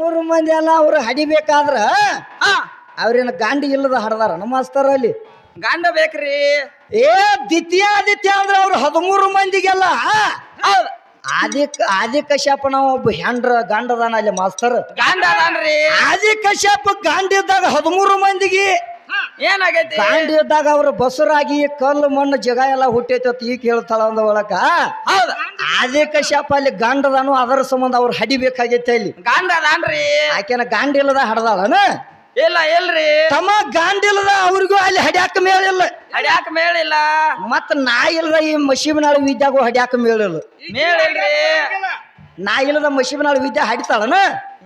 ಹದಿಮೂರು ಮಂದಿ ಎಲ್ಲ ಅವ್ರು ಹಡಿಬೇಕಾದ್ರ ಹಾ ಅವ್ರೇನ ಗಾಂಡಿ ಇಲ್ಲದ ಹಡ್ದಾರ ನಮ್ಮ ಮಾಸ್ತರ ಅಲ್ಲಿ? ಗಂಡ ಬೇಕ್ರಿ. ಏ ದಿತ್ಯಾದಿತ್ಯ ಅಂದ್ರೆ ಅವ್ರು ಹದಿಮೂರು ಮಂದಿಗೆಲ್ಲ ಹೌದ್. ಆದಿ ಆದಿ ಕಶ್ಯಪ ನಾವು ಒಬ್ಬ ಹೆಂಡ್ರ ಗಂಡದಾನ ಅಲ್ಲಿ ಮಾಸ್ತರ್. ಗಂಡ ಅದಾನ್ರಿ. ಆದಿ ಕಶ್ಯಪ ಗಾಂಡಿದ್ದಾಗ ಹದಿಮೂರು ಮಂದಿಗೆ ಏನಾಗೈತಿ? ಗಾಂಡಿದ್ದಾಗ ಅವ್ರು ಬಸರಾಗಿ ಕಲ್ಲು ಮಣ್ಣು ಜಗ ಎಲ್ಲ ಹುಟ್ಟೈತಿ ಈಗ ಹೇಳ್ತಾಳ ಅಂದ ಒಳಕ. ಹೌದ್. ಆದಿ ಕಶ್ಯಪ ಅಲ್ಲಿ ಗಂಡದನು ಅದರ ಸಂಬಂಧ ಅವ್ರು ಹಡಿಬೇಕಾಗೈತೆ ಅಲ್ಲಿ. ಗಂಡ ಅದಾನ್ರಿ ಆಕೆನ ಗಾಂಡಿಲ್ಲದ ಹಡದಾಳನ? ಇಲ್ಲ ಇಲ್ರಿ. ತಮ್ಮ ಗಾಂಡಿಲ್ಲದ ಅವ್ರಿಗೂ ಅಲ್ಲಿ ಹಡ್ಯಾಕ ಮೇಳಿಲ್ಲ ಹಡ್ಯಾಕ ಮೇಳಿಲ್ಲ ಮತ್ತ ನಾ ಇಲ್ಲದ ಈ ಮಶೀಬನಾಳು ವಿದ್ಯಾಗೂ ಹಡ್ಯಾಕ ಮೇಳಿಲ್ಲ ಮೇಳಿಲ್ರಿ ನಾ ಇಲ್ಲದ ಮಶೀಬನಾಳು ವಿದ್ಯಾ ಹಡಿತಾಳನ?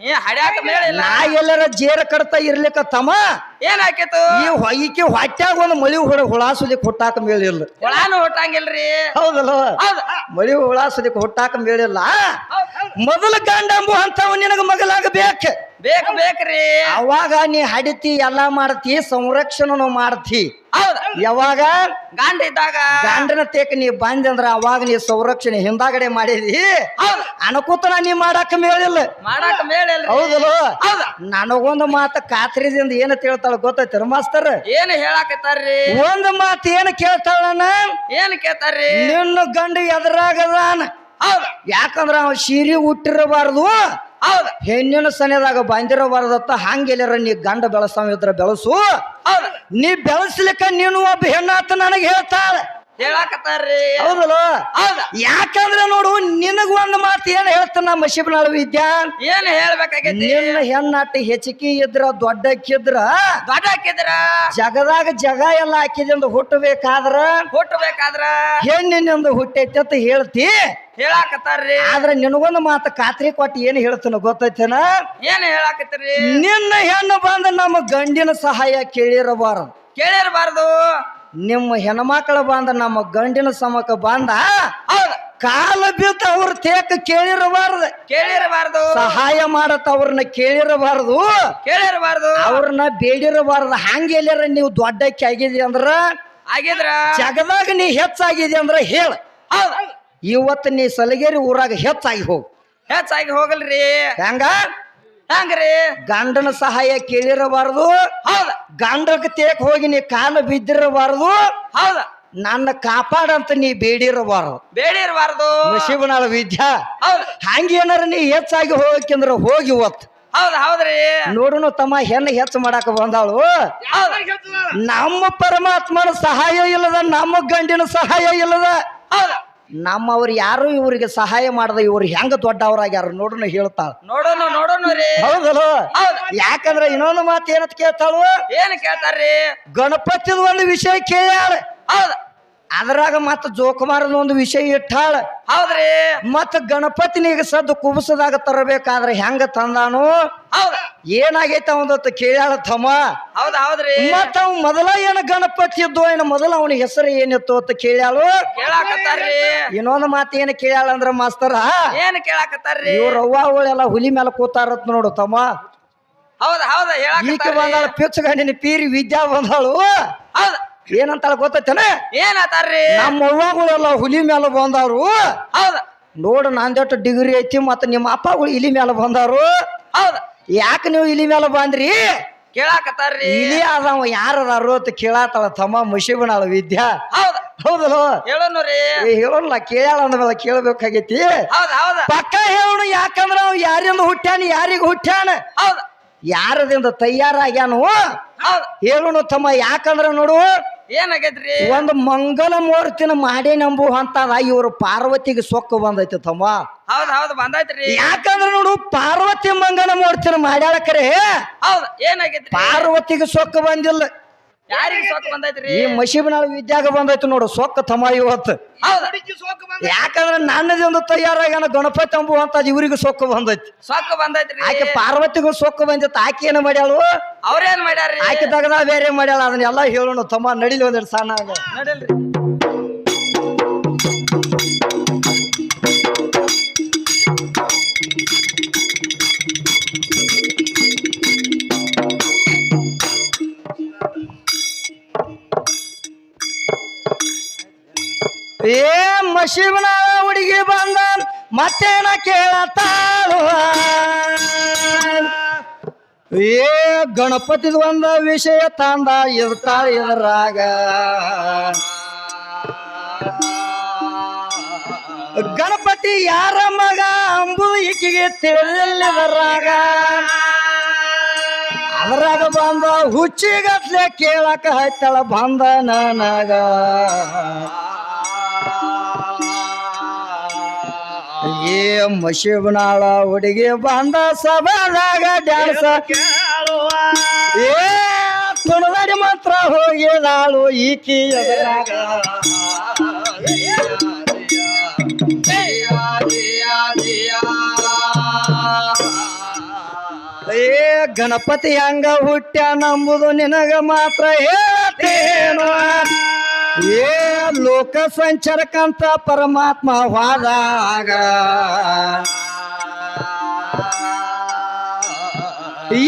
ಏ ಹಡ್ಯಾಕ ಮೇಳಿಲ್ಲ ನಾ ಎಲ್ಲರ ಜೇರ ಕಡ್ತಾ ಇರ್ಲಿಕ್ಕ ತಮ್ಮ. ಏನಾಕಿತ್ತು ಈ ಹೊಯ್ಕೆ ಹೊಟ್ಯಾಗ ಒಂದು ಮಳಿ ಹುಳಾ ಹುಳಾಸುಲಿಕ್ ಹುಟ್ಟಾಕ ಮೇಳಿಲ್ಲ ಹುಳಾನು ಹುಟ್ಟಂಗಿಲ್ರಿ? ಹೌದಲ್ಲ? ಮಳಿ ಹುಳಾಸುಲಿಕ್ ಹುಟ್ಟಾಕ ಮೇಳಿಲ್ಲ ಮೊದಲು ಕಂಡಂಬು ಅಂಬು ಅಂತವ ನಿನಗ ಮಗಲಾಗಬೇಕ. ಬೇಕ್ ಬೇಕ್ರಿ. ಅವಾಗ ನೀ ಹಡಿತಿ ಎಲ್ಲಾ ಮಾಡ್ತಿ ಸಂರಕ್ಷಣನು ಮಾಡ್ತಿ. ಹೌದ್. ಯಾವಾಗ? ಗಂಡ ಇದ್ದಾಗ ಗಂಡನ ತೇಕ ನೀ ಬಂದ್ರ ಅವಾಗ ನೀ ಸಂರಕ್ಷಣೆ ಹಿಂದಾಗಡೆ ಮಾಡಿದಿ. ಅನುಕೂತನ ನೀ ಮಾಡಾಕ ಮೇಳಿಲ್ಲ ಮಾಡಾಕ ಮೇಳಿಲ್ಲ ಹೌದಲ್ಲ? ಹೌದ್. ನನಗೊಂದು ಮಾತು ಖಾತ್ರಿದಿಂದ ಏನ ತಿಳ್ತಾಳ ಗೊತ್ತೈತಿ ಮಾಸ್ತರ್ ಏನ್ ಹೇಳಾಕತ್ತಾರ್ರಿ? ಒಂದು ಮಾತು ಏನು ಕೇಳ್ತಾಳನ ಏನ್ ಕೇಳ್ತಾರ್ರಿ? ನಿನ್ನ ಗಂಡು ಎದುರಾಗದಾನ. ಯಾಕಂದ್ರ ಅವ್ ಸೀರೆ ಹುಟ್ಟಿರಬಾರ್ದು ಹೌದ್. ಹೆಣ್ಣಿನ ಬಂದಿರೋ ಬಂದಿರಬಾರ್ದತ್ತ ಹಂಗೆಲ್ಲರ ನೀ ಗಂಡ ಬೆಳೆಸವಿದ್ರ ಬೆಳಸು. ಹೌದ್. ನೀ ಬೆಳೆಸ್ಲಿಕ್ಕ ನೀನು ಒಬ್ಬ ಹೆಣ್ಣಾತ ನನಗೆ ಹೇಳ್ತಾಳ. ಹೇಳಾಕತ್ತಾರ್ರಿ. ಹೌದಲ್ಲ? ಹೌದ್. ಯಾಕಂದ್ರೆ ನೋಡು ನಿನಗ ಒಂದ್ ಮಾತು ಏನ್ ಹೇಳ್ತಾನ ಮಶಿಬನಾಳ ವಿದ್ಯಾ ಏನ್ ಹೇಳ್ಬೇಕಾಗೈತಿ ನಿನ್ನ ಹೆಣ್ಣಾಟ ಹೆಚ್ಚಿಗೆ ಇದ್ರ ದೊಡ್ಡಕ್ಕಿದ್ರ ದೊಡ್ಡ ಹಾಕಿದ್ರ ಜಗದಾಗ ಜಗ ಎಲ್ಲ ಹಾಕಿದಿಂದ ಹುಟ್ಟಬೇಕಾದ್ರ? ಹುಟ್ಟಬೇಕಾದ್ರ? ಹೆಣ್ಣಿನಿಂದ ಹುಟ್ಟೈತಿ ಅಂತ ಹೇಳ್ತಿ? ಹೇಳಾಕತ್ತಾರ್ರಿ. ಆದ್ರೆ ನಿನಗೊಂದು ಮಾತು ಖಾತ್ರಿ ಕೊಟ್ಟು ಏನು ಹೇಳ್ತಾನ ಗೊತ್ತೈತೇನ? ಏನ್ ಹೇಳಾಕತ್ತೀರಿ? ನಿನ್ನ ಹೆಣ್ಣು ಬಂದ ನಮ್ಮ ಗಂಡಿನ ಸಹಾಯ ಕೇಳಿರಬಾರದು. ಕೇಳಿರ್ಬಾರ್ದು. ನಿಮ್ಮ ಹೆಣ್ಮಕ್ಳು ಬಂದ ನಮ್ಮ ಗಂಡಿನ ಸಮಕ ಬಂದ ಕಾಲ ಬಿದ್ದ ಅವ್ರ ತೇಕ ಕೇಳಿರಬಾರ್ದು. ಕೇಳಿರಬಾರ್ದು. ಸಹಾಯ ಮಾಡತ್ತ ಅವ್ರನ್ನ ಕೇಳಿರಬಾರ್ದು. ಕೇಳಿರಬಾರ್ದು. ಅವ್ರನ್ನ ಬೇಡಿರಬಾರ್ದು. ಹಂಗೆಲ್ಲರ ನೀವು ದೊಡ್ಡಕ್ಕೆ ಆಗಿದಿ ಅಂದ್ರ? ಆಗಿದ್ರ? ಜಗದಾಗ ನೀ ಹೆಚ್ಚಾಗಿದೆ ಅಂದ್ರ ಹೇಳ. ಇವತ್ತು ನೀ ಸಲಗೇರಿ ಊರಾಗ ಹೆಚ್ಚಾಗಿ ಹೋಗು. ಹೆಚ್ಚಾಗಿ ಹೋಗಲ್ರಿ. ಹೆಂಗ? ಹಂಗ್ರಿ? ಗಂಡನ ಸಹಾಯ ಕೇಳಿರಬಾರದು. ಹೌದ. ಗಂಡಕ್ಕೆ ತೇಕ್ ಹೋಗಿ ನೀ ಕಾಲು ಬಿದ್ದಿರಬಾರದು. ಹೌದ. ನನ್ನ ಕಾಪಾಡಂತ ನೀ ಬೇಡಿರಬಾರದು. ಬೇಡಿರಬಾರದು. ಶಿವನಾಳ ವಿದ್ಯಾ. ಹೌದು. ಹಂಗೇನಾರ ನೀ ಹೆಚ್ಚಾಗಿ ಹೋಗಕ್ಕಿಂದ್ರ ಹೋಗಿ ಇವತ್ತು ಹೌದ್ ಹೌದ್ರಿ. ನೋಡುನು ತಮ್ಮ ಹೆಣ್ಣು ಹೆಚ್ಚು ಮಾಡಾಕ ಬಂದಾಳು. ನಮ್ಮ ಪರಮಾತ್ಮನ ಸಹಾಯ ಇಲ್ಲದ ನಮ್ಮ ಗಂಡಿನ ಸಹಾಯ ಇಲ್ಲದ. ಹೌದ್. ನಮ್ಮವ್ರು ಯಾರು ಇವರಿಗೆ ಸಹಾಯ ಮಾಡದ ಇವ್ರು ಹೆಂಗ ದೊಡ್ಡವರಾಗ್ಯಾರ ನೋಡೋಣ ಹೇಳ್ತಾಳ. ನೋಡೋಣ ನೋಡೋಣ ರೀ. ಹೌದಲ್ಲ? ಯಾಕಂದ್ರೆ ಯಾಕಂದ್ರ ಇನ್ನೊಂದು ಮಾತು ಏನಂತ ಕೇಳ್ತಾಳು? ಏನ್ ಕೇಳ್ತಾರ್ರಿ? ಗಣಪತಿದ ಒಂದು ವಿಷಯ ಕೇಳ್ಯಾಳ. ಹೌದ್. ಅದ್ರಾಗ ಮತ್ತ ಜೋಕುಮಾರದ ಒಂದು ವಿಷಯ ಇಟ್ಟಾಳ. ಹೌದ್ರಿ. ಮತ್ತ ಗಣಪತಿನಿಗ ಸದ್ದು ಕುಬಸದಾಗ ತರಬೇಕಾದ್ರೆ ಹೆಂಗ ತಂದಾನು? ಹೌದ್. ಏನಾಗೈತ ಒಂದೊತ್ತು ಕೇಳ್ಯಾಳ ತಮ್ಮ? ಹೌದ್ ಹೌದ್ರಿ. ಮತ್ತ ಅವ್ ಮೊದಲ ಏನ ಗಣಪತಿ ಇದ್ದು ಏನ ಮೊದಲ ಅವನ ಹೆಸರು ಏನಿತ್ತು ಅಂತ ಕೇಳ್ಯಾಳು? ಕೇಳಾಕತ್ತಾರ್ರಿ. ಇನ್ನೊಂದು ಮಾತು ಏನ ಕೇಳ್ಯಾಳ ಅಂದ್ರ ಮಾಸ್ತರ? ಏನ್ ಕೇಳಾಕತ್ತಾರ್ರಿ. ಇವ್ರ ಅವ್ವ ಅವಳೆಲ್ಲ ಹುಲಿ ಮೇಲೆ ಕೂತಾರತ್ ನೋಡು ತಮ್ಮ. ಹೌದ ಹೌದ ಈಕೆ ಹೇಳಾಕತ್ತಾರ್ರಿ ಬಂದಾಳ ಪಿಚ್ಚ ಗಂಡಿನ ಪೀರಿ ವಿದ್ಯಾ ಬಂದಾಳು. ಹೌದ್. ಏನಂತಾಳ ಗೊತ್ತೈತೇನ? ಏನತಾರ್ರಿ? ನಮ್ಮ ಅವ್ವಾಗಳೆಲ್ಲ ಹುಲಿ ಮೇಲೆ ಬಂದಾರು. ಹೌದ. ನೋಡು ನಂದೆಟ್ಟು ಡಿಗ್ರಿ ಐತಿ ಮತ್ತ ನಿಮ್ಮ ಅಪ್ಪಗಳು ಇಲಿ ಮೇಲೆ ಬಂದಾರು. ಹೌದ. ಯಾಕೆ ನೀವು ಇಲಿ ಮೇಲೆ ಬಂದ್ರಿ? ಕೇಳಾಕತ್ತಾರ್ರಿ. ಇಲಿ ಆದವ ಯಾರದಾರು ಅಂತ ಕೇಳಾತಾಳ ತಮ್ಮ ಮುಷಿಬನಾಳ ವಿದ್ಯಾ. ಹೌದ. ಹೌದಲ್ಲ? ಹೇಳೋನು ರೀ. ಹೇಳೋಲ್ಲ ಕೇಳ್ಯಾಳ ಅಂದ್ಮೇಲೆ ಕೇಳ್ಬೇಕಾಗೈತಿ. ಹೌದ್ ಹೌದ್. ಪಕ್ಕ ಹೇಳೋಣ ಯಾಕಂದ್ರ ಅವ್ ಯಾರಿಂದ ಹುಟ್ಟ್ಯಾನ ಯಾರಿಗ ಹುಟ್ಟ್ಯಾನ? ಹೌದ. ಯಾರದಿಂದ ತಯಾರಾಗ್ಯಾನು? ಹೇಳೋಣ ತಮ್ಮ ಯಾಕಂದ್ರ ನೋಡು. ಏನಾಗೈತ್ರಿ? ಒಂದು ಮಂಗಲ ಮೂರ್ತಿನ ಮಾಡಿ ನಂಬು ಅಂತದ ಇವ್ರು ಪಾರ್ವತಿಗೆ ಸೊಕ್ಕು ಬಂದೈತಿ ತಮ್ಮ. ಹೌದ್ ಹೌದ್ ಬಂದೈತ್ರಿ. ಯಾಕಂದ್ರೆ ನೋಡು ಪಾರ್ವತಿ ಮಂಗಲ ಮೂರ್ತಿನ ಮಾಡ್ಯಾಳಕ್ರೆ ಹೌದ್ ಏನಾಗೈತ್ರಿ? ಪಾರ್ವತಿಗೆ ಸೊಕ್ಕ ಬಂದಿಲ್ಲ. ಯಾರಿಗ್ ಮಶೀಬ್ ಬಂದೈತ್ರಿ? ಈ ಮಶಿಬನಾಳ ವಿದ್ಯಾಗ ಬಂದೈತಿ ನೋಡು ಸೊಕ್ಕ ತಮ್ಮ ಇವತ್ತು. ಯಾಕಂದ್ರೆ ಯಾಕಂದ್ರ ಒಂದು ತಯಾರಾಗ್ಯಾನ ಗಣಪತಿ ಅಂಬು ಅಂತ ಇವ್ರಿಗೂ ಸೊಕ್ಕು ಬಂದೈತಿ. ಸೊಕ್ಕ ಬಂದೈತಿ ಆಕೆ ಪಾರ್ವತಿಗೂ ಸೊಕ್ಕ ಬಂದೈತಿ ಆಕೆ ಏನು ಮಾಡ್ಯಾಳು? ಅವ್ರೇನ್ ಮಾಡ್ಯಾರ ಆಕೆ ತಗದ ಬೇರೆ ಮಾಡ್ಯಾಳ ಅದನ್ನೆಲ್ಲ ಹೇಳೋಣ ತಮ್ಮ ನಡಿಲಿ ಒಂದೆರಡು ಸಣ್ಣ ನಡಿಲ್ರಿ. ಏ ಮಶೀಬನ ಹುಡುಗಿ ಬಂದ, ಮತ್ತೇನ ಕೇಳತಾಳು ಏ ಗಣಪತಿದ ಒಂದ ವಿಷಯ ತಂದ ಇರ್ತಾಳ ಇದರಾಗ. ಗಣಪತಿ ಯಾರ ಮಗ ಅಂಬುದು ಈಕಿಗೆ ರಾಗ ಅದ್ರಾಗ ಬಂದ ಹುಚ್ಚಿಗತ್ಲೆ ಕೇಳಕ ಹತ್ತಳ ಬಂದ ನನಗ. ಏ ಮಶಿಬನಾಳ ಹುಡುಗಿ ಬಂದ ಸಭಾದಾಗ ಡ್ಯಾನ್ಸ್. ಏ ತುಣದಡಿ ಮಾತ್ರ ಹೋಗಿದಾಳು ಈಕಿ ಎದುರಾಗ. ಏ, ಗಣಪತಿ ಹಂಗ ಹುಟ್ಟ್ಯಾನಂಬುದು ನಿನಗ ಮಾತ್ರ ಹೇಳ್ತೇನು ಏ, ಲೋಕ ಸಂಚಾರಕ್ಕಂತ ಪರಮಾತ್ಮ ವಾದಾಗ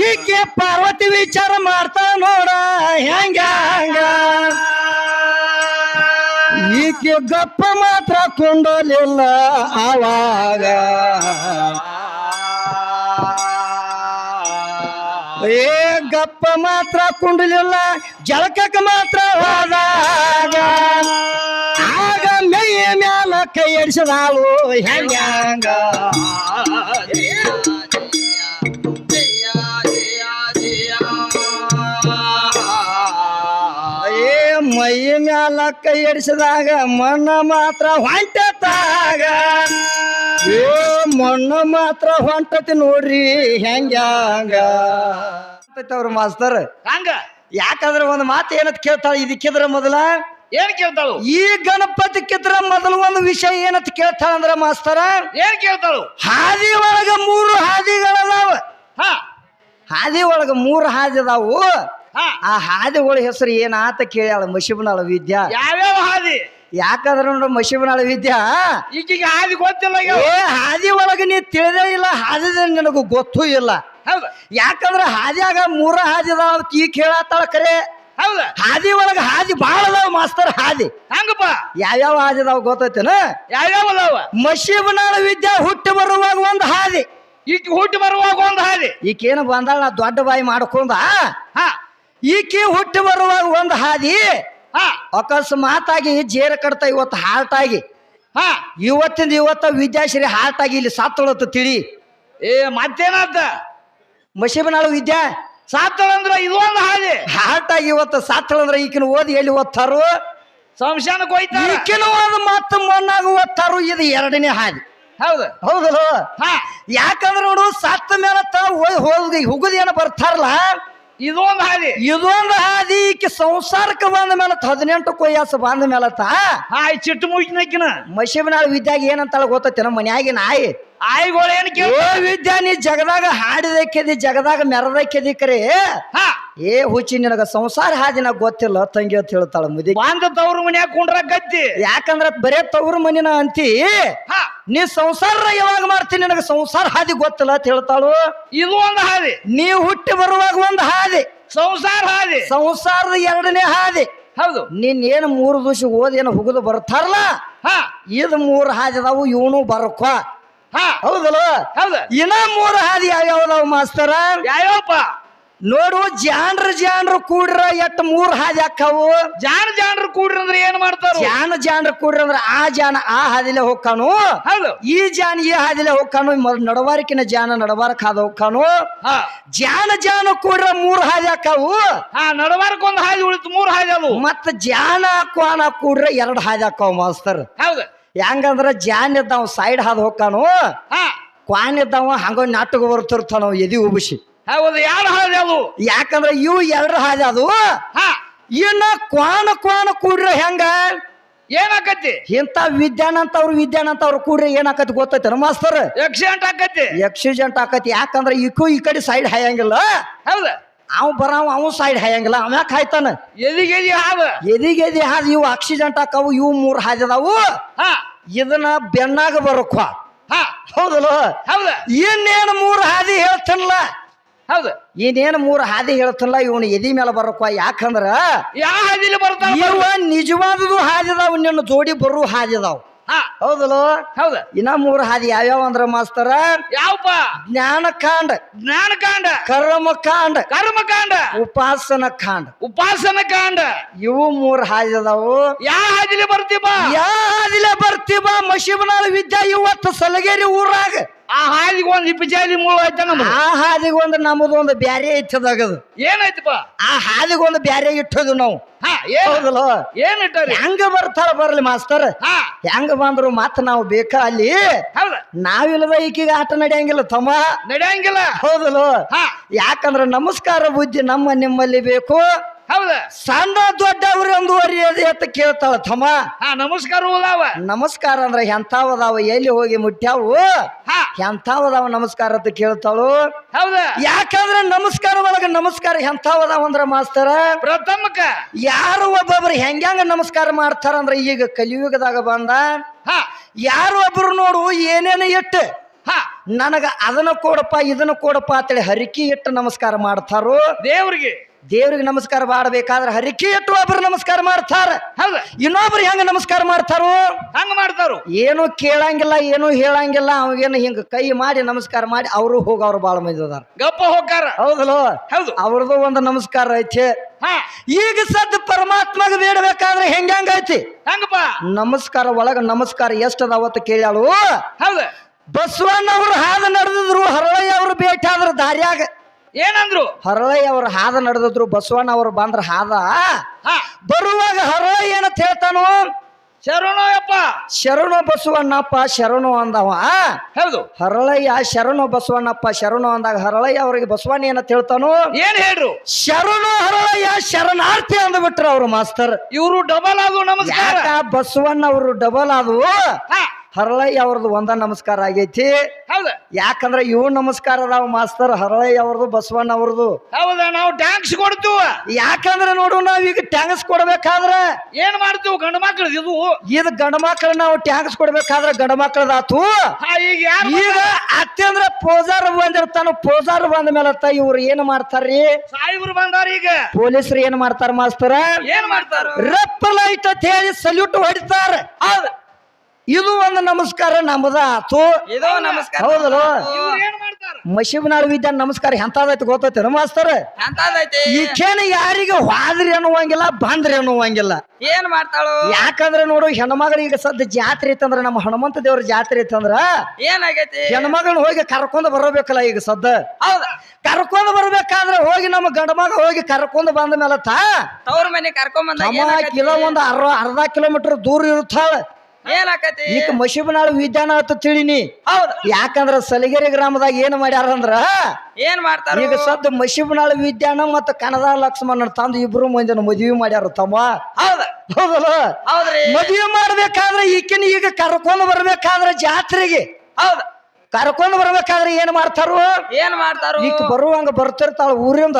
ಈಕೆ ಪಾರ್ವತಿ ವಿಚಾರ ಮಾಡ್ತಾ ನೋಡ, ಹೆಂಗ ಈಕೆ ಗಪ್ಪ ಮಾತ್ರ ಕೊಂಡಲಿಲ್ಲ ಆವಾಗ. ಏ, ಗಪ್ಪ ಮಾತ್ರ ಕುಂಡಲಿಲ್ಲ, ಜಳಕಕ್ಕೆ ಮಾತ್ರ ಹೋದಾಗ ಮ್ಯಾಲ ಕೈ ಎಡ್ಸದಾಳು ಹೆಂಗ ಏ ಮೈ ಮ್ಯಾಲ ಕೈ ಎಡಿಸಿದಾಗ ಮಣ್ಣ ಮಾತ್ರ ಹೊಂಟತಾಗ. ಏ ಮಣ್ಣ ಮಾತ್ರ ಹೊಂಟತಿ ನೋಡ್ರಿ ಹೆಂಗ್ಯಾಂಗ. ಅವ್ರ ಮಾಸ್ತರ್ ಹಂಗ? ಯಾಕಂದ್ರೆ ಒಂದು ಮಾತು ಏನಂತ ಕೇಳ್ತಾಳ ಇದಕ್ಕಿದ್ರ ಮೊದಲ? ಏನ್ ಕೇಳ್ತಾಳು? ಈ ಗಣಪತಿ ಕಿತ್ರ ಮೊದಲು ಒಂದು ವಿಷಯ ಏನಂತ ಕೇಳ್ತಾಳ ಅಂದ್ರ ಮಾಸ್ತರ? ಏನ್ ಕೇಳ್ತಾಳು? ಹಾದಿ ಒಳಗ ಮೂರು ಹಾದಿಗಳದಾವ. ಹಾ. ಹಾದಿ ಒಳಗ ಮೂರು ಹಾದಿ ಅದಾವು. ಆ ಹಾದಿಗಳ ಹೆಸರು ಏನಾತ ಕೇಳ್ಯಾಳ ಮಶಿಬನಾಳ ವಿದ್ಯಾ? ಯಾವ್ಯಾವ ಹಾದಿ? ಯಾಕಂದ್ರ ನೋಡು ಮಶಿಬನಾಳ ವಿದ್ಯಾ? ಈಗೀಗ ಹಾದಿ ಗೊತ್ತಿಲ್ಲ. ಏ ಹಾದಿ ಒಳಗ ನೀ ತಿಳಿದೇ ಇಲ್ಲ ಹಾದಿ ನಿನಗೂ ಗೊತ್ತೂ ಇಲ್ಲ. ಹೌದ. ಯಾಕಂದ್ರ ಹಾದಿಯಾಗ ಮೂರ ಹಾದಿ ಅದಾವ ಈ ಕೇಳತ್ತಾಳ ಕರೆ. ಹೌದ? ಹಾದಿ ಒಳಗ ಹಾದಿ ಬಾಳ ಅದಾವ ಮಾಸ್ತರ್ ಹಾದಿ. ಹಂಗಪ್ಪ? ಯಾವ್ಯಾವ ಹಾದಿ ಅದಾವ ಗೊತ್ತೈತೇನ? ಯಾವ್ಯಾವ ಅದಾವ? ಮಶೀಬನಾಳ ವಿದ್ಯಾ ಹುಟ್ಟಿ ಬರುವಾಗ ಒಂದು ಹಾದಿ. ಈಕಿ ಹುಟ್ಟಿ ಬರುವಾಗ ಒಂದು ಹಾದಿ. ಈಕೇನು ಬಂದಾಳ ನಾ ದೊಡ್ಡ ಬಾಯಿ ಮಾಡ್ಕೊಂಡ? ಹಾ. ಈಕಿ ಹುಟ್ಟಿ ಬರುವಾಗ ಒಂದು ಹಾದಿ. ಹಾ. ಅಕಸ್ಮಾತಾಗಿ ಜೇರ ಕಡ್ತ ಇವತ್ತು ಹಾರ್ಟ್ ಆಗಿ ಹಾ. ಇವತ್ತಿಂದ ಇವತ್ತ ವಿದ್ಯಾಶ್ರೀ ಹಾರ್ಟ್ ಆಗಿ ಇಲ್ಲಿ ಸಾತ್ತೊಳತ್ತ ತಿಳಿ. ಏ ಮತ್ತೇನಾದ ಮಶೀಬನಾಳ ವಿದ್ಯಾ ಸಾತ್ತಳಂದ್ರ ಅಂದ್ರೆ ಇದೊಂದು ಹಾದಿ. ಹಾರ್ಟ್ ಆಗಿ ಇವತ್ತು ಸಾತ್ತಳಂದ್ರ ಈಕಿನ ಓದಿ ಎಲ್ಲಿ ಓದ್ತಾರು? ಸಂಶಾನಕ್ಕೆ ಹೋಯ್ತಾ ಈಕಿನ ಓದ್ ಮತ್ತ ಮಣ್ಣಾಗ ಓದ್ತಾರು ಇದು ಎರಡನೇ ಹಾದಿ. ಹೌದು. ಹೌದು. ಹಾ. ಯಾಕಂದ್ರೆ ನೋಡು ಸತ್ತ ಮೇಲೆ ತ ಹೋಗಿ ಹುಗುದೇನ ಬರ್ತಾರಲ್ಲ? ಇದೊಂದು ಹಾದಿ. ಇದೊಂದು ಹಾದಿ ಈಕಿ ಸಂಸಾರಕ್ಕೆ ಬಂದ ಮೇಲೆ ಹದಿನೆಂಟು ಕೊಯ್ಯಾಸ ಬಂದ ಮೇಲೆ ತಾ ಚಿಟ್ಟು ಮುಗಿನ ಮಶಿಬನಾಳ ವಿದ್ಯಾಗ ಏನಂತಾಳ ಗೊತ್ತೈತೆ ನಮ್ಮ ಮನ್ಯಾಗಿನ ಆಯಿ. ಆಯ್ಗಳು ಏನ್ ಕೇಳ ವಿದ್ಯಾ ನೀ ಜಗದಾಗ ಹಾಡಿದಕ್ಕೆದಿ ಜಗದಾಗ ಮೆರದಕ್ಕೆದಿ ಕರೆ. ಹಾ. ಏ ಹುಚ್ಚಿ ನಿನಗ ಸಂಸಾರ ಹಾದಿನ ಗೊತ್ತಿಲ್ಲ ತಂಗಿ ಅಂತ ಹೇಳ್ತಾಳ ಮುದಿ. ಒಂದ್ ತವ್ರ ಮನ್ಯಾಗ ಕುಂಡ್ರ ಗತ್ತಿ ಯಾಕಂದ್ರ ಬರೇ ತವ್ರ ಮನಿನ ಅಂತಿ ಹಾ. ನೀ ಸಂಸಾರ ಯಾವಾಗ ಮಾಡ್ತಿ ನಿನಗ ಸಂಸಾರ ಹಾದಿ ಗೊತ್ತಿಲ್ಲ ಅಂತ ಹೇಳ್ತಾಳು. ಇದು ಒಂದು ಹಾದಿ. ನೀ ಹುಟ್ಟಿ ಬರುವಾಗ ಒಂದು ಹಾದಿ. ಸಂಸಾರ ಹಾದಿ. ಸಂಸಾರದ ಎರಡನೇ ಹಾದಿ. ಹೌದು. ನೀನ್ ಏನು ಮೂರು ದಿವಸ ಓದಿ ಏನು ಹುಗಿದು ಬರ್ತಾರಲ್ಲ ಹಾ. ಇದು ಮೂರು ಹಾದಿ ಅದಾವು ಇವನು ಬರಕ್ವ ಹಾ ಹೌದಲ್ಲ? ಹೌದ. ಇನ್ನ ಮೂರು ಹಾದಿ ಯಾವ್ಯಾವ್ದಾವ ಮಾಸ್ತರ? ಯಾವ್ಯಾವಪ್ಪ? ನೋಡು ಜಾನ್ರ ಜಾನ್ರ ಕೂಡ್ರ ಎಟ್ ಮೂರ್ ಹಾದಿ ಹಾಕವು ಜಾನ್ ಜಾನ್ರು ಕೂಡ್ರಂದ್ರೆ ಏನ್ ಮಾಡ್ತಾರು? ಜಾನ ಜಾನ್ರ ಕೂಡ್ರ ಅಂದ್ರೆ ಆ ಜಾನ ಆ ಹಾದಿಲೆ ಹೋಗ್ಕಾನು ಹೌದು. ಈ ಜಾನ್ ಈ ಹಾದಿಲೆ ಹೋಗ್ಕಾನು ನಡವಾರಿಕಿನ ಜಾನ ನಡವಾರಕ್ ಹಾದ ಹೋಗ್ಕಾನು ಹಾ. ಜಾನ ಜಾನ ಕೂಡ್ರ ಮೂರ್ ಹಾದಿ ಹಾಕವು ನಡವಾರಕ್ ಒಂದು ಹಾದಿ ಉಳಿತು ಮೂರ್ ಹಾದಿ ಅದು ಮತ್ತ ಜಾನ ಕ್ವಾನ ಕೂಡ್ರ ಎರಡ್ ಹಾದಿ ಹಾಕವ್ ಮಾಸ್ತರ್. ಹೌದು. ಹೆಂಗಂದ್ರ ಜಾನ್ ಇದ್ದಾವ ಸೈಡ್ ಹಾದು ಹೋಗ್ಕಾನು ಹಾ. ಕ್ವಾನ್ ಇದ್ದಾವ ಹಂಗ ನಾಟಕ ಬರ್ತಿರ್ತಾನ ಎದಿ ಉಬಿಸಿ ಹೌದು ಯಾರು ಹಾದಿ ಅದು? ಯಾಕಂದ್ರ ಇವು ಎರಡು ಹಾದಿ ಅದು? ಇನ್ನ ಕ್ವಾನ ಕ್ವಾನ ಕೂಡ್ರ ಹೆಂಗ? ಏನಾಕತಿ ಇಂತ ವಿದ್ಯಾನ ಅಂತ ಅವ್ರು ವಿದ್ಯಾನ ಅಂತ ಅವ್ರು ಕೂಡ್ರಿ ಏನಾಕತಿ ಗೊತ್ತೈತೆ ಮಾಸ್ತರ್? ಎಕ್ಸಿಡೆಂಟ್ ಆಕತಿ ಎಕ್ಸಿಡೆಂಟ್ ಆಕತಿ ಯಾಕಂದ್ರೆ ಇಕ್ಕೂ ಈ ಕಡೆ ಸೈಡ್ ಹಾಯಂಗಿಲ್ಲ. ಹೌದ? ಅವ್ ಬರಾವ ಅವ್ ಸೈಡ್ ಹಾಯಂಗಿಲ್ಲ. ಅವ ಯಾಕೆ ಹಾಯ್ತಾನ? ಎದಿಗೆ ಎದಿ ಹಾದ. ಎದಿಗೆ ಎದಿ ಹಾದಿ ಇವು ಆಕ್ಸಿಡೆಂಟ್ ಆಕಾವು ಇವು ಮೂರು ಹಾದಿದಾವು ಹಾ. ಇದನ್ನ ಬೆನ್ನಾಗ ಬರಕ್ವ. ಹಾ. ಹೌದಲ್ಲ? ಹೌದ. ಇನ್ನೇನು ಮೂರು ಹಾದಿ ಹೇಳ್ತಲ್ಲ? ಹೌದು. ಇನ್ನೇನು ಮೂರು ಹಾದಿ ಹೇಳ್ತಲ್ಲ ಇವನು ಎದಿ ಮೇಲೆ ಬರಕ್ವ. ಯಾಕಂದ್ರ ಯಾವ ಹಾದಿಲಿ ಬರ್ತಾವ ಇವ ನಿಜವಾದದು ಹಾದಿದಾವ ನಿನ್ನ ಜೋಡಿ ಬರು ಹಾದಿದಾವ್ ಹೌದಲ್ಲೋ? ಹೌದು. ಇನ್ನ ಮೂರು ಹಾದಿ ಯಾವ್ಯಾವ ಅಂದ್ರ ಮಾಸ್ತರ? ಯಾವಪ್ಪ? ಜ್ಞಾನಕಾಂಡ. ಜ್ಞಾನಕಾಂಡ. ಕರ್ಮಕಾಂಡ. ಕರ್ಮಕಾಂಡ. ಉಪಾಸನ ಕಾಂಡ ಉಪಾಸನ ಕಾಂಡ ಇವು ಮೂರು ಹಾದಿ ಅದಾವು. ಯಾ ಹಾದಿಲಿ ಬರ್ತೀವ ಯಾ ಹಾದಿಲೆ ಬರ್ತೀವ ಮಶಿಬನಾಳ ವಿದ್ಯಾ ಇವತ್ತು ಸಲಗೇರಿ ಊರಾಗ. ಆ ಹಾದಿಗೆ ಒಂದು ಇಪ್ಪಚಾಲಿ ಮೂಳು ಆಯ್ತ ನಮ್ದು? ಆ ಹಾದಿಗೆ ಒಂದು ನಮ್ಮದು ಒಂದು ಬ್ಯಾರೆ ಇಟ್ಟದಾಗದು. ಏನಾಯ್ತಪ್ಪ? ಆ ಹಾದಿಗೆ ಒಂದು ಬ್ಯಾರೆ ಇಟ್ಟದು ನಾವು. ಏನ್ ಹೌದಲ್ಲ? ಏನ್ ಇಟ್ಟಾರಿ ಹೆಂಗ ಬರ್ತಾರ ಬರ್ಲಿ ಮಾಸ್ತರ್ ಹೆಂಗ ಬಂದ್ರು ಮತ್ತ ನಾವು ಬೇಕಾ ಅಲ್ಲಿ? ನಾವಿಲ್ಲದ ಈಕಿಗೆ ಆಟ ನಡೆಯಂಗಿಲ್ಲ ತಮ್ಮ. ನಡೆಯಂಗಿಲ್ಲ. ಹೌದಲ್ಲ? ಯಾಕಂದ್ರ ನಮಸ್ಕಾರ ಬುದ್ಧಿ ನಮ್ಮ ನಿಮ್ಮಲ್ಲಿ ಬೇಕು. ಹೌದ? ಸಣ್ಣ ದೊಡ್ಡವ್ರ ಒಂದುವರಿ ಅಂತ ಕೇಳ್ತಾಳ ತಮ್ಮ. ಹಾ ನಮಸ್ಕಾರ ಉಲಾವ ನಮಸ್ಕಾರ ಅಂದ್ರ ಎಂತಾವದಾವ ಎಲ್ಲಿ ಹೋಗಿ ಮುಟ್ಟ್ಯಾವು ಹಾ. ಎಂತಾವದಾವ ನಮಸ್ಕಾರ ಅಂತ ಕೇಳ್ತಾಳು? ಹೌದ? ಯಾಕಂದ್ರೆ ನಮಸ್ಕಾರ ಒಳಗ ನಮಸ್ಕಾರ ಎಂತಾವದಾವ ಅಂದ್ರ ಮಾಸ್ತರ? ಪ್ರಥಮಕ ಯಾರು ಒಬ್ಬೊಬ್ರು ಹೆಂಗ್ಯಾಂಗ ನಮಸ್ಕಾರ ಮಾಡ್ತಾರ ಅಂದ್ರೆ ಈಗ ಕಲಿಯುಗದಾಗ ಬಂದ? ಹಾ. ಯಾರು ಒಬ್ರು ನೋಡು ಏನೇನು ಇಟ್ಟು? ಹಾ. ನನಗ ಅದನ್ನ ಕೊಡಪ್ಪ ಇದನ್ನ ಕೊಡಪ್ಪ ಅಂತೇಳಿ ಹರಿಕಿ ಇಟ್ಟು ನಮಸ್ಕಾರ ಮಾಡ್ತಾರೋ? ದೇವ್ರಿಗೆ. ದೇವ್ರಿಗೆ ನಮಸ್ಕಾರ ಮಾಡಬೇಕಾದ್ರೆ ಹರಿಕೆ ಇಟ್ಟು ಒಬ್ರು ನಮಸ್ಕಾರ ಮಾಡ್ತಾರ. ಹೌದ ಇನ್ನೊಬ್ರು ಹೆಂಗ ನಮಸ್ಕಾರ ಮಾಡ್ತಾರೋ? ಹಂಗ ಮಾಡ್ತಾರು ಏನು ಕೇಳಂಗಿಲ್ಲ ಏನು ಹೇಳಂಗಿಲ್ಲ ಅವಾಗೇನು ಹಿಂಗ ಕೈ ಮಾಡಿ ನಮಸ್ಕಾರ ಮಾಡಿ ಅವರು ಹೋಗವ್ರು ಬಾಳ ಮಂದಿ ಅದಾರ. ಗಪ್ಪ ಹೋಗಾರ ಹೌದಲ್ಲೋ? ಹೌದು. ಅವ್ರದ್ದು ಒಂದು ನಮಸ್ಕಾರ ಐತಿ. ಈಗ ಸದ್ ಪರಮಾತ್ಮಗ ಬೇಡಬೇಕಾದ್ರೆ ಹೆಂಗ ಐತಿ? ಹಂಗಪ್ಪ. ನಮಸ್ಕಾರ ಒಳಗ ನಮಸ್ಕಾರ ಎಷ್ಟದ ಅವತ್ತು ಕೇಳ್ಯಾಳು? ಹೌದು. ಬಸವಣ್ಣ ಅವ್ರು ಹಾದ ನಡೆದಿದ್ರು ಹರಳಯ್ಯ ಅವ್ರು ಭೇಟಿ ಆದ್ರ ದಾರ್ಯಾಗ. ಏನಂದ್ರು? ಹರಳಯ್ಯ ಅವ್ರ ಹಾದ ನಡೆದಿದ್ರು ಬಸವಣ್ಣ ಅವ್ರು ಬಂದ್ರ ಹಾದ. ಬರುವಾಗ ಹರಳಯ್ಯ ಏನಂತ ಹೇಳ್ತಾನು? ಶರಣಯ್ಯಪ್ಪ ಶರಣ ಬಸವಣ್ಣಪ್ಪ ಶರಣು ಅಂದವ. ಹೌದು. ಹರಳಯ್ಯ ಶರಣು ಬಸವಣ್ಣಪ್ಪ ಶರಣು ಅಂದಾಗ ಹರಳಯ್ಯ ಅವ್ರಿಗೆ ಬಸವಣ್ಣ ಏನಂತ ಹೇಳ್ತಾನು? ಏನ್ ಹೇಳ್ರು? ಶರಣು ಹರಳಯ್ಯ ಶರಣಾರ್ಥಿ ಅಂದ್ಬಿಟ್ರ ಅವ್ರು ಮಾಸ್ತರ್. ಇವರು ಡಬಲ್ ಅದು ನಮಸ್ಕಾರ. ಬಸವಣ್ಣ ಅವರು ಡಬಲ್ ಆದವು? ಹಾ ಹರಳಯ್ಯ ಅವ್ರದ್ದು ಒಂದ ನಮಸ್ಕಾರ ಆಗೈತಿ. ಹೌದ. ಯಾಕಂದ್ರೆ ಇವ್ ನಮಸ್ಕಾರ ಅದಾವ ಮಾಸ್ತರ್ ಹರಳಯ್ಯ ಅವ್ರದ್ದು ಬಸವಣ್ಣ ಅವ್ರದ್ದು. ಹೌದ ನಾವು ಟ್ಯಾಂಕ್ಸ್ ಕೊಡ್ತೀವ. ಯಾಕಂದ್ರೆ ನೋಡು ನಾವೀಗ ಟ್ಯಾಂಕ್ಸ್ ಕೊಡ್ಬೇಕಾದ್ರೆ ಏನ್ ಮಾಡ್ತೀವಿ ಗಂಡ ಮಕ್ಳು? ಇದು ಇದು ಗಂಡ ಮಕ್ಳು ನಾವು ಟ್ಯಾಂಕ್ಸ್ ಕೊಡ್ಬೇಕಾದ್ರೆ ಗಂಡ ಮಕ್ಳದಾತು. ಆ ಈಗ ಈಗ ಅತ್ಯಂದ್ರ ಪೋಜಾರ್ ಬಂದಿರ್ತಾನ ಪೋಜಾರ್ ಬಂದ ಮೇಲೆ ಇವ್ರು ಏನ್ ಮಾಡ್ತಾರ್ರಿ? ಸಾಯಿಬ್ರು ಬಂದಾರ ಈಗ. ಪೊಲೀಸರು ಏನ್ ಮಾಡ್ತಾರ ಮಾಸ್ತರ? ಏನ್ ಮಾಡ್ತಾರ? ರಪ್ಪ ಲೈಟ್ ಅಂತ ಹೇಳಿ ಸಲ್ಯೂಟ್ ಹೊಡಿತಾರ. ಹೌದು. ಇದು ಒಂದು ನಮಸ್ಕಾರ ನಮ್ಮದ ಆತು ಇದು ನಮಸ್ಕಾರ. ಹೌದಲ್ಲ? ಮಶಿಬನಾಳ ವಿದ್ಯಾ ನಮಸ್ಕಾರ ಎಂತಾದೈತಿ ಗೊತ್ತೈತೆ ಮಾಸ್ತರ? ಎಂತದೈತಿ? ಈಕೇನ ಯಾರಿಗೆ ಹೋದ್ರಿ ಅನ್ನುವಂಗಿಲ್ಲ ಬಂದ್ರಿ ಅನ್ನುವಂಗಿಲ್ಲ. ಏನ್ ಮಾಡ್ತಾಳು? ಯಾಕಂದ್ರೆ ನೋಡು ಹೆಣ್ಮಗಳಿಗೆ ಸದ್ಯ ಜಾತ್ರೆ ಇತ್ತಂದ್ರ ನಮ್ಮ ಹನುಮಂತ ದೇವ್ರ ಜಾತ್ರೆ ಇತ್ತಂದ್ರ ಏನಾಗೈತಿ? ಹೆಣ್ಮಗಳನ್ನ ಹೋಗಿ ಕರ್ಕೊಂಡ್ ಬರಬೇಕಲ್ಲ ಈಗ ಸದ್ದ ಹೌದು? ಕರ್ಕೊಂಡ್ ಬರ್ಬೇಕಾದ್ರೆ ಹೋಗಿ ನಮ್ಮ ಗಂಡ ಮಗ ಹೋಗಿ ಕರ್ಕೊಂಡ್ ಬಂದ ಮೇಲೆ ತಾ ತವ್ರ ಮನೆ ಕರ್ಕೊಂಡ್ ಬಂದ ಒಂದ್ ಅರ್ಧ ಕಿಲೋಮೀಟರ್ ದೂರ ಇರುತ್ತಾಳ. ಏನಾಕತಿ? ಈಗ ಮಶಿಬನಾಳ ವಿದ್ಯಾನ ಅಂತ ತಿಳಿನಿ. ಹೌದು. ಯಾಕಂದ್ರ ಸಲಿಗೆರೆ ಗ್ರಾಮದಾಗ ಏನ್ ಮಾಡ್ಯಾರ ಅಂದ್ರ ಏನ್ ಮಾಡ್ತಾರ? ಈಗ ಸದ್ದು ಮಶಿಬನಾಳ ವಿದ್ಯಾನ ಮತ್ತ ಕನದ ಲಕ್ಷ್ಮಣ ತಂದು ಇಬ್ರು ಮಂದಿನ ಮದ್ವಿ ಮಾಡ್ಯಾರ ತಮ್ಮ. ಹೌದ. ಹೌದಲ್ಲ? ಹೌದ್ರಿ. ಮದ್ವಿ ಮಾಡ್ಬೇಕಾದ್ರೆ ಈಕಿನ ಈಗ ಕರ್ಕೊಂಡು ಬರ್ಬೇಕಾದ್ರೆ ಜಾತ್ರೆಗೆ. ಹೌದ. ಕರ್ಕೊಂಡ್ ಬರ್ಬೇಕಾದ್ರೆ ಏನ್ ಮಾಡ್ತಾರು? ಏನ್ ಮಾಡ್ತಾರು? ಈಗ ಬರುವಂಗ ಬರ್ತಿರ್ತಾಳ ಊರಿಂದ.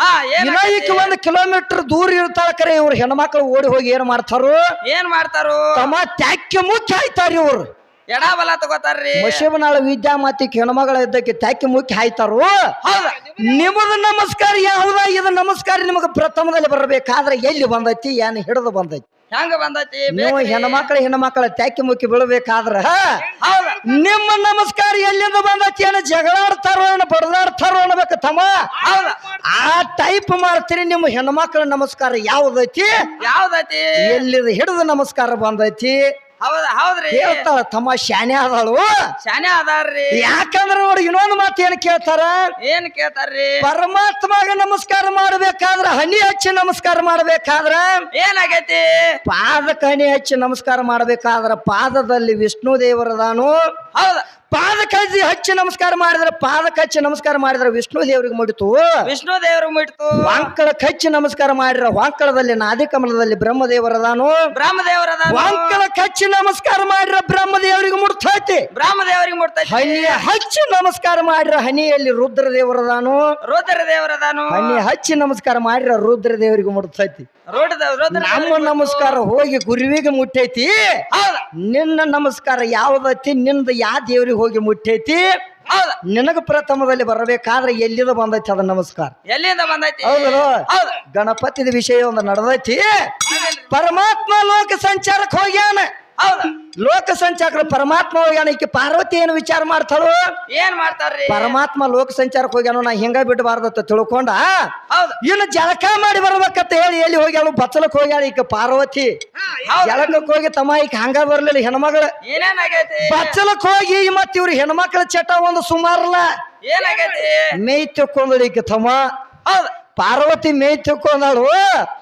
ಆ, ಏನ್ ಇನ್ನ ಈಕ ಒಂದ್ ಕಿಲೋಮೀಟರ್ ದೂರ ಇರ್ತಾಳ ಕರೆ ಇವ್ರು ಹೆಣ್ಮಕ್ಳು ಓಡಿ ಹೋಗಿ ಏನ್ ಮಾಡ್ತಾರು? ಏನ್ ಮಾಡ್ತಾರು? ತಮ್ಮ ತ್ಯಾಕ್ಯ ಮುಖ್ಯ ಆಯ್ತಾರ ಇವ್ರು. ಎಡ ಬಲ ತಗೋತಾರ್ರಿ. ಮಶಿಬನಾಳ ವಿದ್ಯಾ ಮತ್ತಿ ಹೆಣ್ಮಗಳ ಇದ್ದಕ್ಕೆ ತ್ಯಾಕ್ಯ ಮುಖ್ಯ ಆಯ್ತಾರು. ಹೌದ. ನಿಮ್ಮದು ನಮಸ್ಕಾರ ಯಾವ್ದ? ಇದು ನಮಸ್ಕಾರ ನಿಮಗೆ ಪ್ರಥಮದಲ್ಲಿ ಬರಬೇಕಾದ್ರೆ ಎಲ್ಲಿ ಬಂದೈತಿ? ಏನ್ ಹಿಡಿದು ಬಂದೈತಿ? ಹೆಂಗ ಬಂದೈತಿ? ನೀವು? ಹೆಣ್ಮಕ್ಳ ಹೆಣ್ಮಕ್ಳ ತ್ಯಾಕಿ ಮುಕ್ಕಿ ಬೀಳ್ಬೇಕಾದ್ರ ನಿಮ್ಮ ನಮಸ್ಕಾರ ಎಲ್ಲಿಂದ ಬಂದೈತಿ? ಏನು ಜಗಳಾಡ್ತಾರೋ ಏನ ಬಡದಾಡ್ತಾರೋ ಅನ್ಬೇಕು ತಮ್ಮ? ಆ ಟೈಪ್ ಮಾಡ್ತೀರಿ ನಿಮ್ಮ ಹೆಣ್ಮಕ್ಳ ನಮಸ್ಕಾರ ಯಾವ್ದೈತಿ? ಯಾವ್ದೈತಿ? ಎಲ್ಲಿದ ಹಿಡಿದು ನಮಸ್ಕಾರ ಬಂದೈತಿ? ಹೌದ ಹೌದ್ರಿ. ಹೇಳ್ತಾಳ ತಮ್ಮ ಶಾನೆ ಆದಳು. ಶಾನೆ ಅದಾರ್ರಿ. ಯಾಕಂದ್ರೆ ನೋಡಿ ಇನ್ನೊಂದು ಮಾತು ಏನ್ ಕೇಳ್ತಾರ? ಏನ್ ಕೇಳ್ತಾರ್ರಿ? ಪರಮಾತ್ಮಗೆ ನಮಸ್ಕಾರ ಮಾಡ್ಬೇಕಾದ್ರ ಹನಿ ಹಚ್ಚಿ ನಮಸ್ಕಾರ ಮಾಡ್ಬೇಕಾದ್ರ? ಏನಾಗೈತಿ? ಪಾದಕ್ಕೆ ಹನಿ ಹಚ್ಚಿ ನಮಸ್ಕಾರ ಮಾಡ್ಬೇಕಾದ್ರ ಪಾದದಲ್ಲಿ ವಿಷ್ಣು ದೇವರದಾನು ಹೌದ. ಪಾದಕ್ಕೆ ಹಚ್ಚಿ ಹಚ್ಚಿ ನಮಸ್ಕಾರ ಮಾಡಿದ್ರೆ ಪಾದಕಚ್ಚಿ ಹಚ್ಚಿ ನಮಸ್ಕಾರ ಮಾಡಿದ್ರೆ ವಿಷ್ಣು ದೇವರಿಗೆ ಮುಡಿತು. ವಿಷ್ಣು ದೇವ್ರ ಮುಟ್ತು ವಾಂಕಳ ಕಚ್ಚಿ ನಮಸ್ಕಾರ ಮಾಡಿರ ವಾಂಕಳದಲ್ಲಿ ನಾದಿಕಮಲದಲ್ಲಿ ಬ್ರಹ್ಮದೇವರದಾನು. ಬ್ರಹ್ಮದೇವರದ ವಾಂಕಳ ಕಚ್ಚಿ ನಮಸ್ಕಾರ ಮಾಡಿದ್ರೆ ಬ್ರಹ್ಮದೇವರಿಗೆ ಮುಡ್ತೈತಿ. ಬ್ರಹ್ಮದೇವರಿಗೆ ಮುಟ್ತೈತಿ ಹನಿಯ ಹಚ್ಚಿ ನಮಸ್ಕಾರ ಮಾಡಿರ ಹನಿಯಲ್ಲಿ ರುದ್ರ ದೇವರದಾನು ರುದ್ರ ದೇವರದಾನು ಹನಿ ಹಚ್ಚಿ ನಮಸ್ಕಾರ ಮಾಡಿರ ರುದ್ರ ದೇವರಿಗೆ ಮುಡ್ತೈತಿ. ನಮ್ಮ ನಮಸ್ಕಾರ ಹೋಗಿ ಗುರುವಿಗೆ ಮುಟ್ಟೈತಿ. ನಿನ್ನ ನಮಸ್ಕಾರ ಯಾವ್ದೈತಿ ನಿಂದ ಯಾ ದೇವ್ರಿಗೆ ಹೋಗಿ ಮುಟ್ಟೈತಿ? ನಿನಗ ಪ್ರಥಮದಲ್ಲಿ ಬರಬೇಕಾದ್ರೆ ಎಲ್ಲಿಂದ ಬಂದೈತಿ ಅದ ನಮಸ್ಕಾರ? ಎಲ್ಲಿಂದ ಬಂದೈತಿ? ಹೌದು ಹೌದ. ಗಣಪತಿದ ವಿಷಯ ಒಂದು ನಡೆದೈತಿ. ಪರಮಾತ್ಮ ಲೋಕ ಸಂಚಾರಕ್ಕೆ ಹೋಗ್ಯಾನ. ಹೌದ. ಲೋಕ ಸಂಚಾರ ಪರಮಾತ್ಮ ಹೋಗ್ಯಾನ ಈಕೆ ಪಾರ್ವತಿ ಏನು ವಿಚಾರ ಮಾಡ್ತಾಳು? ಏನ್ ಮಾಡ್ತಾರ್ರಿ? ಪರಮಾತ್ಮ ಲೋಕ ಸಂಚಾರಕ್ಕೆ ಹೋಗ್ಯಾನ ನಾ ಹಿಂಗ ಬಿಡಬಾರ್ದತ್ತ ತಿಳ್ಕೊಂಡ ಹೌದ. ಇನ್ನು ಜಳಕ ಮಾಡಿ ಬರ್ಬೇಕಂತ ಹೇಳಿ ಎಲ್ಲಿ ಹೋಗ್ಯಾಳು? ಬಚ್ಚಲಕ್ಕೆ ಹೋಗ್ಯಾಳ ಈಕ ಪಾರ್ವತಿ. ಜಲಕಕ್ಕೆ ಹೋಗಿ ತಮ್ಮ ಈಕ ಹಂಗ ಬರ್ಲಿಲ್ಲ ಹೆಣ್ಮಗಳ. ಬಚ್ಚಲಕ್ಕೆ ಬಚ್ಚಲಕ್ ಹೋಗಿ ಮತ್ ಇವ್ರ ಹೆಣ್ಮಕ್ಳ ಚಟ ಒಂದು ಸುಮಾರಲ್ಲ. ಏನಾಗೈತಿ? ಮೇಯ್ ತಿಕ್ಕೊಂದಳು ಈಕ ತಮ್ಮ. ಹೌದ. ಪಾರ್ವತಿ ಮೇಯ್ ತಿಕ್ಕೊಂದಳು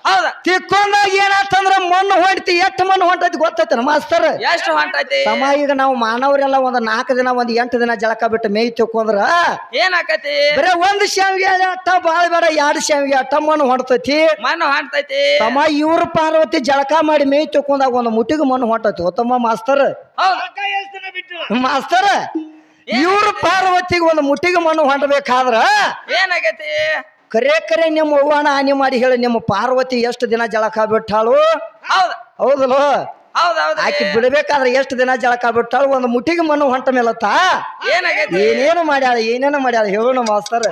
ಹೌದ. ತಿಕ್ಕೊಂಡಾಗ ಏನಾತಂದ್ರ ಮಣ್ಣು ಹೊಂಟಿ ಎಷ್ಟು ಮಣ್ಣು ಹೊಂಟೈತಿ ಗೊತ್ತೈತಿ ಮಾಸ್ತರ್? ಎಷ್ಟು ಹೊಂಟೈತಿ? ತಮ್ಮ ಈಗ ನಾವು ಮಾನವರೆಲ್ಲ ಒಂದ್ ನಾಲ್ಕು ದಿನ ಒಂದ್ ಎಂಟು ದಿನ ಜಳಕ ಬಿಟ್ಟು ಮೇಯ್ ತಿಕ್ಕೊಂಡ್ರ ಏನಾಕತಿ? ಬರೇ ಒಂದ್ ಶಾವಿಗೆ ಅಟ್ಟ ಬಾಳ ಬೇಡ ಎರಡು ಶಾವಿಗೆ ಅಟ್ಟ ಮಣ್ಣು ಹೊಂಟೈತಿ. ಮಣ್ಣು ಹೊಂಟೈತಿ. ತಮ್ಮ ಇವ್ರ ಪಾರ್ವತಿ ಜಳಕ ಮಾಡಿ ಮೇಯ್ ತಿಕ್ಕೊಂಡಾಗ ಒಂದ್ ಮುಟ್ಟಿಗೆ ಮಣ್ಣು ಹೊಂಟೈತಿ ಗೊತ್ತಮ್ಮ ಮಾಸ್ತರ್? ಮಾಸ್ತರ ಇವ್ರ ಪಾರ್ವತಿಗೆ ಒಂದು ಮುಟ್ಟಿಗೆ ಮಣ್ಣು ಹೊಂಟಬೇಕಾದ್ರ ಏನಾಗೈತಿ ಕರೆ ಕರೆ ನಿಮ್ಮ ಅವ್ವನ ಹಾನಿ ಮಾಡಿ ಹೇಳಿ ನಿಮ್ಮ ಪಾರ್ವತಿ ಎಷ್ಟು ದಿನ ಜಳಕ ಬಿಟ್ಟಾಳು? ಹೌದಲ್ಲ ಹೌದಲ್ಲೋ? ಹೌದ ಹೌದ. ಆಕಿ ಬಿಡಬೇಕಾದ್ರೆ ಎಷ್ಟು ದಿನ ಜಳಕ ಬಿಟ್ಟಾಳು? ಒಂದು ಮುಟ್ಟಿಗೆ ಮಣ್ಣು ಹೊಂಟ ಮೇಲತ್ತ? ಏನೇನು ಮಾಡ್ಯಾಳ ಏನೇನು ಮಾಡ್ಯಾಳ ಹೇಳೋಣ ಮಾಸ್ತರ್.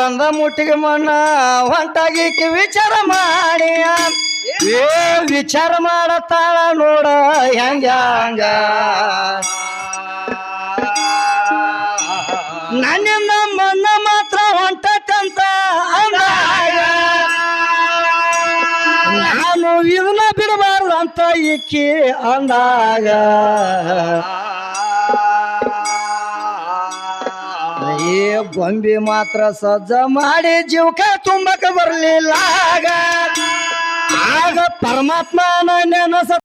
ಒಂದ ಮುಟ್ಟಿಗೆ ಮಣ್ಣ, ಹೊಂಟಾಗಿ ವಿಚಾರ ಮಾಡಿ ಏ, ವಿಚಾರ ಮಾಡತಾಳ ನೋಡ, ಹೆಂಗ, ಹಂಗ. ನನ್ನಿಂದ ಮಣ್ಣ ಮಾತ್ರ ಹೊಂಟತ್ತಂತ ನಾನು ಇದನ್ನ ಬಿಡಬಾರ್ದಂತ ಇಕ್ಕಿ ಅಂದಾಗ. ಏ ಗೊಂಬೆ ಮಾತ್ರ ಸಜ್ಜ ಮಾಡಿ ಜೀವಕ ತುಂಬಕ ಬರ್ಲಿಲ್ಲ ಆಗ. ಆಗ ಪರಮಾತ್ಮನ ನೆನಸ